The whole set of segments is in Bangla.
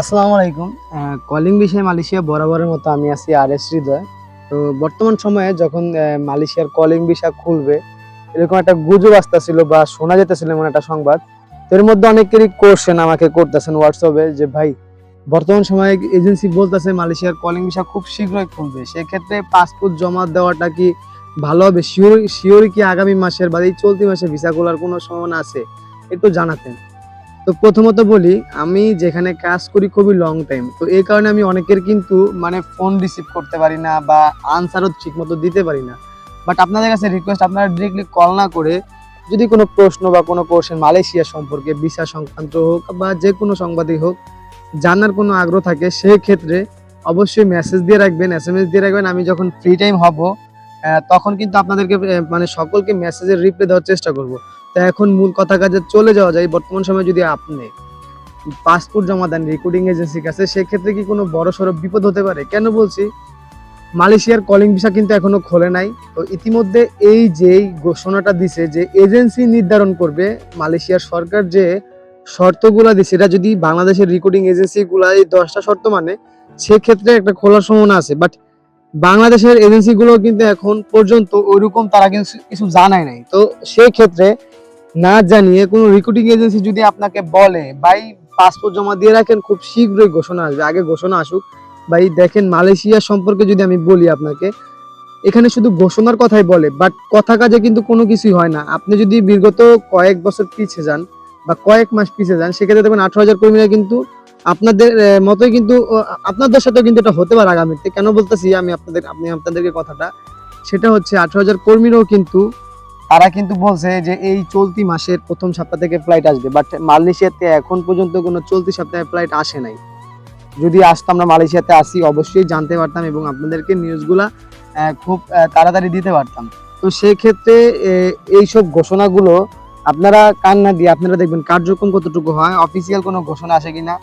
আসসালামু আলাইকুম। কলিং বিষয়ে মালয়েশিয়া বরাবরের মতো আমি আছি আর এস হৃদয়। তো বর্তমান সময়ে যখন মালয়েশিয়ার কলিং বিষয় খুলবে, এরকম একটা গুজব আসতেছিল বা শোনা যেতেছিল এমন একটা সংবাদ। তো এর মধ্যে অনেকেরই কোশ্চেন আমাকে করতেছেন হোয়াটসঅ্যাপে যে, ভাই, বর্তমান সময়ে এজেন্সি বলতেছে মালয়েশিয়ার কলিং ভিসা খুব শীঘ্রই খুলবে। সেক্ষেত্রে পাসপোর্ট জমা দেওয়াটা কি ভালো হবে? শিওর শিওর কি আগামী মাসের বা এই চলতি মাসে ভিসা খোলার কোনো সম্ভাবনা আছে? একটু জানাতেন। তো প্রথমত বলি, আমি যেখানে কাজ করি খুবই লং টাইম তো এই কারণে আমি অনেকের কিন্তু মানে ফোন রিসিভ করতে পারি না বা আনসারও ঠিক মতো দিতে পারি না। বাট আপনাদের কাছে রিকোয়েস্ট আপনারা ডিরেক্টলি কল না করে যদি কোনো প্রশ্ন বা কোনো কোশ্চেন মালয়েশিয়া সম্পর্কে ভিসা সংক্রান্ত হোক বা যে কোনো সংবাদই হোক, জানার কোনো আগ্রহ থাকে সেই ক্ষেত্রে অবশ্যই মেসেজ দিয়ে রাখবেন এস এম এস দিয়ে রাখবেন। আমি যখন ফ্রি টাইম হব তখন কিন্তু আপনাদেরকে মানে সকলকে মেসেজের রিপ্লাই দেওয়ার চেষ্টা করব। তো এখন মূল কথা কাজে চলে যাওয়া যায়, বর্তমান সময়ে যদি আপনি পাসপোর্ট জমা দেন রেকর্ডিং এজেন্সির কাছে, সেক্ষেত্রে কি কোনো বড় সড়ো বিপদ হতে পারে? কেন বলছি? মালয়েশিয়ার কলিং ভিসা কিন্তু এখনও খোলে নাই। তো ইতিমধ্যে এই যে ঘোষণাটা দিছে যে এজেন্সি নির্ধারণ করবে, মালয়েশিয়ার সরকার যে শর্তগুলা দিছে, এটা যদি বাংলাদেশের রেকর্ডিং এজেন্সি গুলা এই দশটা শর্ত মানে সেক্ষেত্রে একটা খোলার সম্ভাবনা আছে। বাট বাংলাদেশের এজেন্সি গুলো কিন্তু এখন পর্যন্ত ওইরকম তারা কিন্তু কিছু জানায় নাই। তো সেই ক্ষেত্রে না জানিয়ে কোনো রিক্রুটিং এজেন্সি যদি আপনাকে বলে, ভাই পাসপোর্ট জমা দিয়ে রাখেন, খুব শীঘ্রই ঘোষণা আসবে, আগে ঘোষণা আসুক। ভাই, দেখেন মালয়েশিয়া সম্পর্কে যদি আমি বলি আপনাকে, এখানে শুধু ঘোষণার কথাই বলে বাট কথা কাজে কিন্তু কোনো কিছুই হয় না। আপনি যদি বিগত কয়েক বছর পিছিয়ে যান বা কয়েক মাস পিছিয়ে যান, সেক্ষেত্রে দেখবেন আঠারো হাজার কর্মীরা কিন্তু আপনাদের মতোই কিন্তু আপনাদের সাথেও কিন্তু এটা হতে পারে আগামীতে। কেন বলতেছি আমি আপনাদের আপনি আপনাদেরকে কথাটা? সেটা হচ্ছে আঠারো হাজার কর্মীরাও কিন্তু, তারা কিন্তু বলছে যে এই চলতি মাসের প্রথম সপ্তাহ থেকে ফ্লাইট আসবে। বাট মালয়েশিয়াতে এখন পর্যন্ত কোনো চলতি সপ্তাহে ফ্লাইট আসে নাই। যদি আসতো, আমরা মালয়েশিয়াতে আসি, অবশ্যই জানতে পারতাম এবং আপনাদেরকে নিউজগুলা খুব তাড়াতাড়ি দিতে পারতাম। তো সেক্ষেত্রে এইসব ঘোষণাগুলো আপনারা কান না দিয়ে আপনারা দেখবেন কার্যক্রম কতটুকু হয় অফিসিয়াল কোনো ঘোষণা আসে কিনা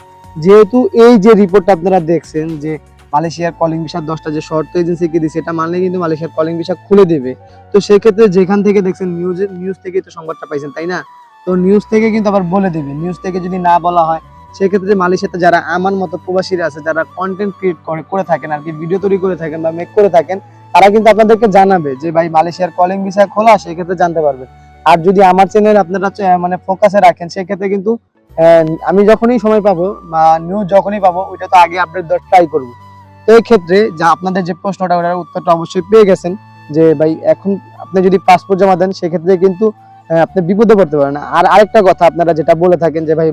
যেহেতু এই যে রিপোর্টটা আপনারা দেখছেন যে মালয়েশিয়ার কলিং ভিসার দশটা যে শর্ত এজেন্সিকে দিচ্ছে এটা মানলে কিন্তু মালয়েশিয়ার কলিং ভিসা খুলে দেবে। তো সেক্ষেত্রে যেখান থেকে দেখছেন নিউজ নিউজ থেকে তো সংবাদটা পাইছেন, তাই না? তো নিউজ থেকে কিন্তু আবার বলে দেবে। নিউজ থেকে যদি না বলা হয়, সেক্ষেত্রে মালয়েশিয়াতে যারা আমার মতো প্রবাসীরা আছে, যারা কন্টেন্ট ক্রিয়েট করে করে থাকেন আর কি ভিডিও তৈরি করে থাকেন বা মেক করে থাকেন, তারা কিন্তু আপনাদেরকে জানাবে যে ভাই মালয়েশিয়ার কলিং ভিসা খোলা, সেক্ষেত্রে জানতে পারবে। আর যদি আমার চ্যানেল আপনারা মানে ফোকাসে রাখেন, সেক্ষেত্রে কিন্তু আমি যখনই সময় পাবো বা নিউজ যখনই পাবো, ওইটা তো আগে আপডেট দেওয়ার ট্রাই করব। তো এই ক্ষেত্রে যা আপনাদের যে প্রশ্নটা, ওটার উত্তরটা অবশ্যই পেয়ে গেছেন যে, ভাই, এখন আপনি যদি পাসপোর্ট জমা দেন, সেক্ষেত্রে কিন্তু আপনি বিপদে পড়তে পারেন আর আরেকটা কথা আপনারা যেটা বলে থাকেন যে, ভাই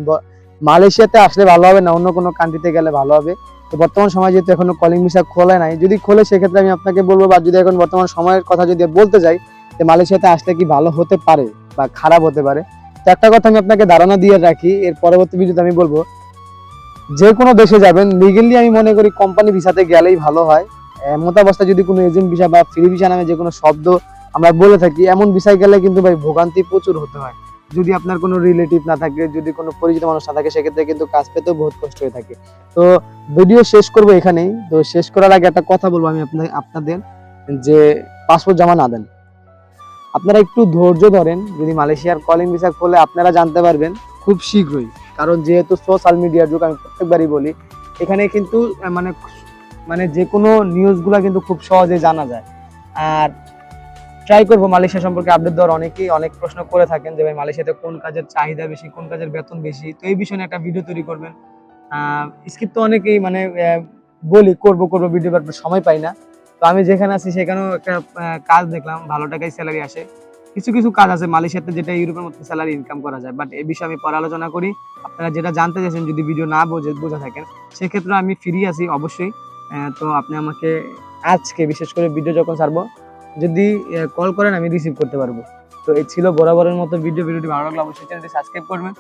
মালয়েশিয়াতে আসলে ভালো হবে না, অন্য কোনো কান্ট্রিতে গেলে ভালো হবে। তো বর্তমান সময় যেহেতু এখনও কলিং ভিসা খোলা নাই, যদি খোলে সেক্ষেত্রে আমি আপনাকে বলব বা যদি এখন বর্তমান সময়ের কথা যদি বলতে যাই, যে মালয়েশিয়াতে আসলে কি ভালো হতে পারে বা খারাপ হতে পারে একটা কথা আমি আপনাকে ধারণা দিয়ে রাখি, এর পরবর্তী ভিডিওতে আমি বলব, যে কোনো দেশে যাবেন লিগেলি আমি মনে করি কোম্পানি ভিসাতে গেলেই ভালো হয়। এমন অবস্থায় যদি কোনো এজেন্ট ভিসা বা ফ্রি ভিসা নামে যে কোনো শব্দ আমরা বলে থাকি, এমন ভিসায় গেলে কিন্তু ভাই ভোগান্তি প্রচুর হতে হয়। যদি আপনার কোনো রিলেটিভ না থাকে, যদি কোনো পরিচিত মানুষ না থাকে, সেক্ষেত্রে কিন্তু কাজ পেতেও বহুত কষ্ট হয়ে থাকে। তো ভিডিও শেষ করব এখানেই। তো শেষ করার আগে একটা কথা বলব আমি আপনাদের, যে পাসপোর্ট জমা না দেন। আপনারা একটু ধৈর্য ধরেন, যদি মালয়েশিয়ার কলিং ভিসা খোলে আপনারা জানতে পারবেন খুব শীঘ্রই। কারণ যেহেতু সোশ্যাল মিডিয়ার যুগ, আমি প্রত্যেকবারই বলি, এখানে কিন্তু মানে মানে যে কোনো নিউজগুলো কিন্তু খুব সহজে জানা যায়। আর ট্রাই করব মালয়েশিয়া সম্পর্কে আপডেট দেওয়ার। অনেকেই অনেক প্রশ্ন করে থাকেন যে, ভাই, মালয়েশিয়াতে কোন কাজের চাহিদা বেশি, কোন কাজের বেতন বেশি? তো এই বিষয়ে একটা ভিডিও তৈরি করবেন। স্কিপ তো অনেকেই মানে বলি, করব করব ভিডিও সময় পাই না। তো আমি যেখানে আছি সেখানেও একটা কাজ দেখলাম, ভালো টাকায় স্যালারি আসে। কিছু কিছু কাজ আছে, মালয়েশিয়াতে যেটা ইউরোপের মধ্যে স্যালারি ইনকাম করা যায় বাট এই বিষয়ে আমি পরে আলোচনা করি। আপনারা যেটা জানতে চাইছেন, যদি ভিডিও না বোঝে, বুঝে থাকেন, সেক্ষেত্রে আমি ফ্রি আছি অবশ্যই। তো আপনি আমাকে আজকে বিশেষ করে ভিডিও যখন ছাড়বো, যদি কল করেন, আমি রিসিভ করতে পারব। তো এই ছিল বরাবরের মতো ভিডিও ভিডিওটি ভালো লাগলে অবশ্যই চ্যানেলটি সাবস্ক্রাইব করবেন।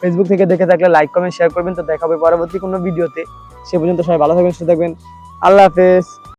ফেসবুক থেকে দেখে থাকলে লাইক কমেন্ট শেয়ার করবেন। তো দেখা হবে পরবর্তী কোনো ভিডিওতে সে পর্যন্ত সবাই ভালো থাকবেন, সুস্থ থাকবেন। আল্লাহ হাফেজ।